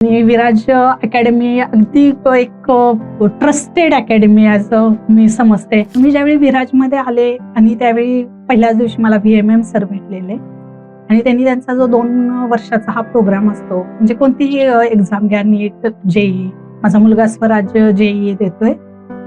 आणि विराज अकॅडमी अगदी एक ट्रस्टेड अकॅडमी असं मी समजते. मी ज्यावेळी विराजमध्ये आले आणि त्यावेळी पहिल्याच दिवशी मला व्ही एम एम सर भेटलेले आणि त्यांनी त्यांचा जो दोन वर्षाचा हा प्रोग्राम असतो म्हणजे कोणतीही एक्झाम घ्या नीट जेई माझा मुलगा स्वराज जेई देतोय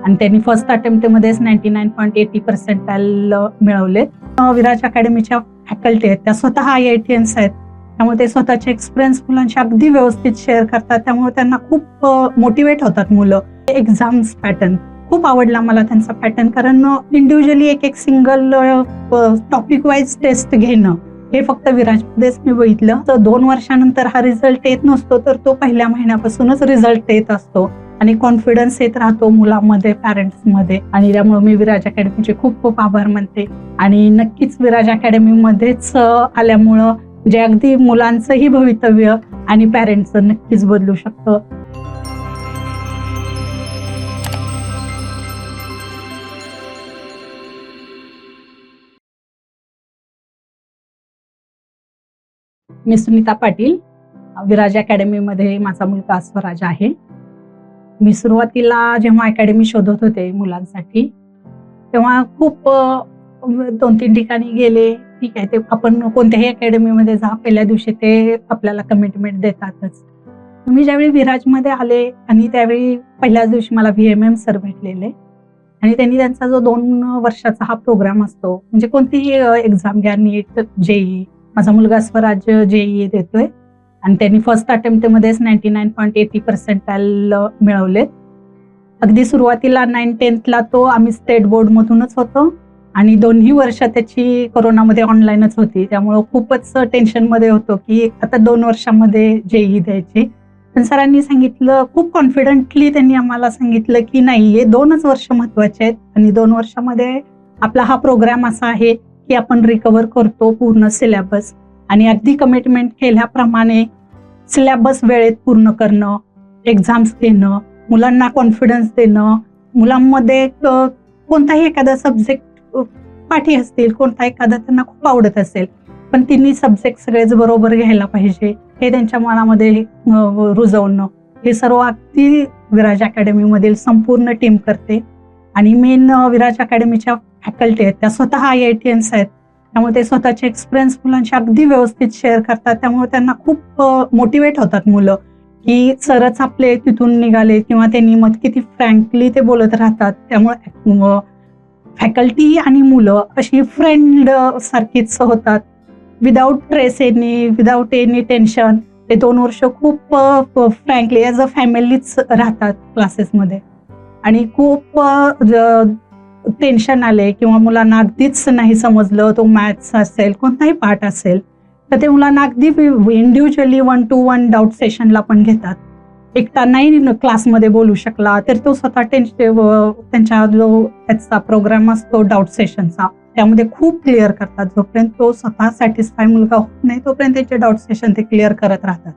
आणि त्यांनी first अटेम्प्टमध्येच ninety nine point eighty percentile मिळवले विराज अकॅडमीच्या फॅकल्टी आहेत त्या स्वतः आय आय टी एन्स आहेत. त्यामुळे ते स्वतःचे एक्सपिरियन्स मुलांशी अगदी व्यवस्थित शेअर करतात. त्यामुळे त्यांना खूप मोटिवेट होतात मुलं. एक्झाम्स पॅटर्न खूप आवडला मला त्यांचा पॅटर्न कारण इंडिव्हिज्युअली एक एक सिंगल टॉपिक वाईज टेस्ट घेणं हे फक्त विराजमध्येच मी बघितलं. तर दोन वर्षानंतर हा रिझल्ट येत नसतो तर तो पहिल्या महिन्यापासूनच रिझल्ट येत असतो. आणि कॉन्फिडन्स येत राहतो मुलांमध्ये पॅरेंट्समध्ये आणि त्यामुळे मी विराज अकॅडमीचे खूप खूप आभार मानते. आणि नक्कीच विराज अकॅडमीमध्येच आल्यामुळं जे अगदी मुलांचंही भवितव्य आणि पॅरेंट्सचं नक्कीच बदलू शकतं. मी सुनीता पाटील विराज अकॅडमीमध्ये माझा मुलगा स्वराज आहे. मी सुरुवातीला जेव्हा अकॅडमी शोधत होते मुलांसाठी तेव्हा खूप दोन तीन ठिकाणी गेले. ठीक आहे ते आपण कोणत्याही अकॅडमीमध्ये जा पहिल्या दिवशी ते आपल्याला कमिटमेंट देतातच. मी ज्यावेळी विराजमध्ये आले आणि त्यावेळी पहिल्याच दिवशी मला व्ही एम एम सर भेटलेले आणि त्यांनी त्यांचा जो दोन वर्षाचा हा प्रोग्राम असतो म्हणजे कोणतीही एक्झाम घ्या नीट जेई माझा मुलगा स्वराज्य जेई देतोय आणि त्यांनी first अटेम्प्टमध्येच ninety nine point eighty percentile मिळवलेत. अगदी सुरुवातीला नाईन टेन्थला तो आम्ही स्टेट बोर्डमधूनच होतो. आणि दोन्ही वर्ष त्याची कोरोनामध्ये ऑनलाईनच होती. त्यामुळं खूपच टेन्शनमध्ये होतो की आता दोन वर्षामध्ये जेई द्यायची. पण सरांनी सांगितलं खूप कॉन्फिडंटली त्यांनी आम्हाला सांगितलं की नाही हे दोनच वर्ष महत्त्वाचे आहेत. आणि दोन वर्षामध्ये आपला हा प्रोग्राम असा आहे की आपण रिकवर करतो पूर्ण सिलेबस आणि अगदी कमिटमेंट केल्याप्रमाणे सिलेबस वेळेत पूर्ण करणं एक्झाम्स घेणं मुलांना कॉन्फिडन्स देणं मुलांमध्ये कोणताही एखादा सब्जेक्ट पाठी असतील कोणता एखादा त्यांना खूप आवडत असेल पण तिन्ही सब्जेक्ट सगळेच बरोबर घ्यायला पाहिजे. हे त्यांच्या मनामध्ये रुजवणं हे सर्व अगदी विराज अकॅडमीमधील संपूर्ण टीम करते. आणि मेन विराज अकॅडमीच्या फॅकल्टी आहेत त्या स्वतः आय आय टी एन्स आहेत. त्यामुळे ते स्वतःचे एक्सपिरियन्स मुलांशी अगदी व्यवस्थित शेअर करतात. त्यामुळे त्यांना खूप मोटिवेट होतात मुलं की सरच आपले तिथून निघाले किंवा त्यांनी मत किती फ्रँकली ते बोलत राहतात. त्यामुळे फॅकल्टी आणि मुलं अशी फ्रेंड सारखीच होतात. Without trace any without any tension ते दोन वर्ष खूप फ्रँकली ॲज अ फॅमिलीच राहतात क्लासेसमध्ये आणि खूप टेन्शन आले किंवा मुलांना अगदीच नाही समजलं तो मॅथ्स असेल कोणताही पार्ट असेल तर ते मुलांना अगदी individually one two one doubt सेशनला पण घेतात. एकटा नाही क्लासमध्ये बोलू शकला तर तो स्वतः टेन्शन त्यांच्या जो त्याचा प्रोग्राम असतो डाऊट सेशनचा त्यामध्ये खूप क्लिअर करतात. जोपर्यंत तो स्वतः सॅटिस्फाय मुलगा होत नाही तोपर्यंत त्याचे डाऊट सेशन ते क्लिअर करत राहतात.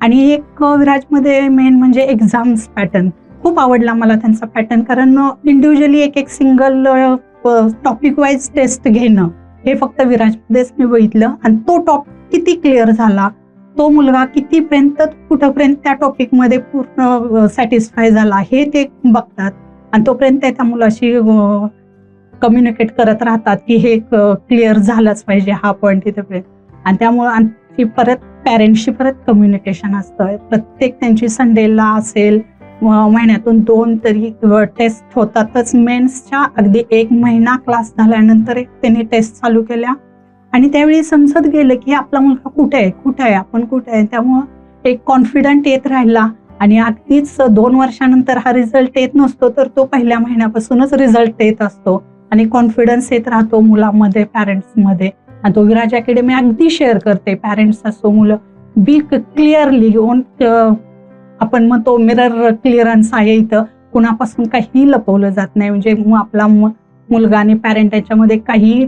आणि एक विराजमध्ये मेन म्हणजे एक्झाम्स पॅटर्न खूप आवडला मला त्यांचा पॅटर्न कारण इंडिव्हिज्युअली एक एक सिंगल टॉपिक वाईज टेस्ट घेणं हे फक्त विराजमध्येच मी बघितलं. आणि तो टॉपिक किती क्लिअर झाला तो मुलगा कितीपर्यंत कुठंपर्यंत त्या टॉपिकमध्ये पूर्ण सॅटिस्फाय झाला हे ते बघतात. आणि तोपर्यंत त्या मुलाशी कम्युनिकेट करत राहतात की हे क्लिअर झालंच पाहिजे हा पॉईंट तिथेपर्यंत. आणि त्यामुळं आणखी परत पॅरेंट्सशी परत कम्युनिकेशन असतं. प्रत्येक त्यांची संडेला असेल महिन्यातून दोन तरी टेस्ट होतातच. मेन्सच्या अगदी एक महिना क्लास झाल्यानंतर एक त्यांनी टेस्ट चालू केल्या. आणि त्यावेळी समजत गेलं की आपला मुलगा कुठे आहे? कुठे आहे? आपण कुठे आहे? त्यामुळं एक कॉन्फिडंट येत राहिला. आणि अगदीच दोन वर्षानंतर हा रिझल्ट येत नसतो तर तो पहिल्या महिन्यापासूनच रिझल्ट येत असतो. आणि कॉन्फिडन्स येत राहतो मुलांमध्ये पॅरेंट्समध्ये आणि तो विराज अकॅडमी अगदी शेअर करते पॅरेंट्स असो मुलं. बी क्लिअरली ओन आपण मग तो मिरर क्लिअरन्स आहे इथं. कुणापासून काही लपवलं जात नाही. म्हणजे आपला मुलगा आणि पॅरेंट याच्यामध्ये काही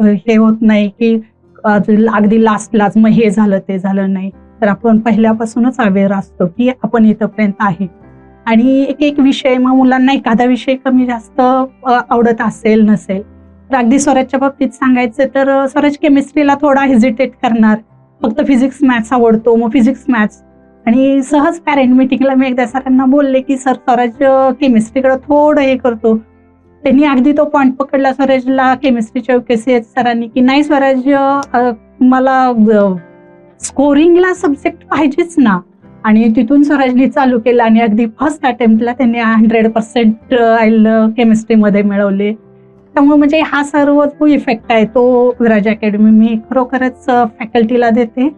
हे होत नाही की अगदी लास्टलाच मग हे झालं ते झालं नाही. तर आपण पहिल्यापासूनच अवेअर असतो की आपण इथंपर्यंत आहे. आणि एक एक विषय मग मुलांना एखादा विषय कमी जास्त आवडत असेल नसेल तर अगदी स्वराजच्या बाबतीत सांगायचं तर स्वराज केमिस्ट्रीला थोडा हेजिटेट करणार. फक्त फिजिक्स मॅथ्स आवडतो मग फिजिक्स मॅथ्स आणि सहज पॅरेंट मिटिंगला मी एकदा सरांना बोलले की सर स्वराज केमिस्ट्रीकडे थोडं हे करतो. त्यांनी अगदी तो पॉईंट पकडला स्वराजला केमिस्ट्रीच्या युकेसी सरांनी की नाही स्वराज मला स्कोरिंगला सब्जेक्ट पाहिजेच ना. आणि तिथून स्वराजनी चालू केलं आणि अगदी फर्स्ट अटेम्प्टला त्यांनी हंड्रेड पर्सेंट केमिस्ट्रीमध्ये मिळवले. त्यामुळे म्हणजे हा सर्व जो इफेक्ट आहे तो विराज अकॅडमी मी खरोखरच फॅकल्टीला देते.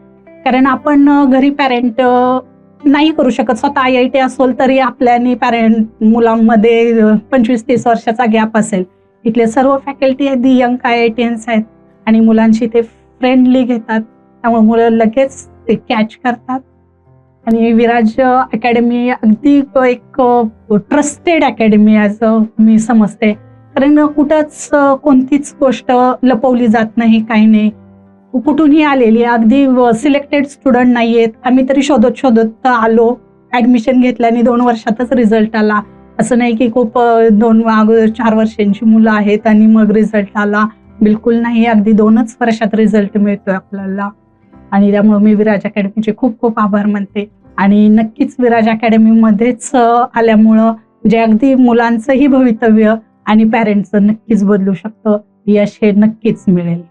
कारण आपण घरी पॅरेंट नाही करू शकत. स्वतः आय आय टी असेल तरी आपल्यानी पॅरेंट मुलांमध्ये पंचवीस तीस वर्षाचा गॅप असेल. इथले सर्व फॅकल्टी आहेत दी यंग आय आय टीएन्स आहेत आणि मुलांशी ते फ्रेंडली घेतात. त्यामुळे मुलं लगेच ते कॅच करतात. आणि विराज अकॅडमी अगदी एक ट्रस्टेड अकॅडमी ॲज मी समजते. कारण कुठंच कोणतीच गोष्ट लपवली जात नाही काही नाही. कुठूनही आलेली अगदी सिलेक्टेड स्टुडंट नाही आहेत आम्ही तरी शोधत शोधत आलो. ऍडमिशन घेतल्याने दोन वर्षातच रिझल्ट आला. असं नाही की खूप दोन अगोदर चार वर्षांची मुलं आहेत आणि मग रिझल्ट आला. बिलकुल नाही. अगदी दोनच वर्षात रिझल्ट मिळतोय आपल्याला. आणि त्यामुळे मी विराज अकॅडमीचे खूप खूप आभार मानते. आणि नक्कीच विराज अकॅडमीमध्येच आल्यामुळं जे अगदी मुलांचंही भवितव्य आणि पॅरेंटचं नक्कीच बदलू शकतं. यश हे नक्कीच मिळेल.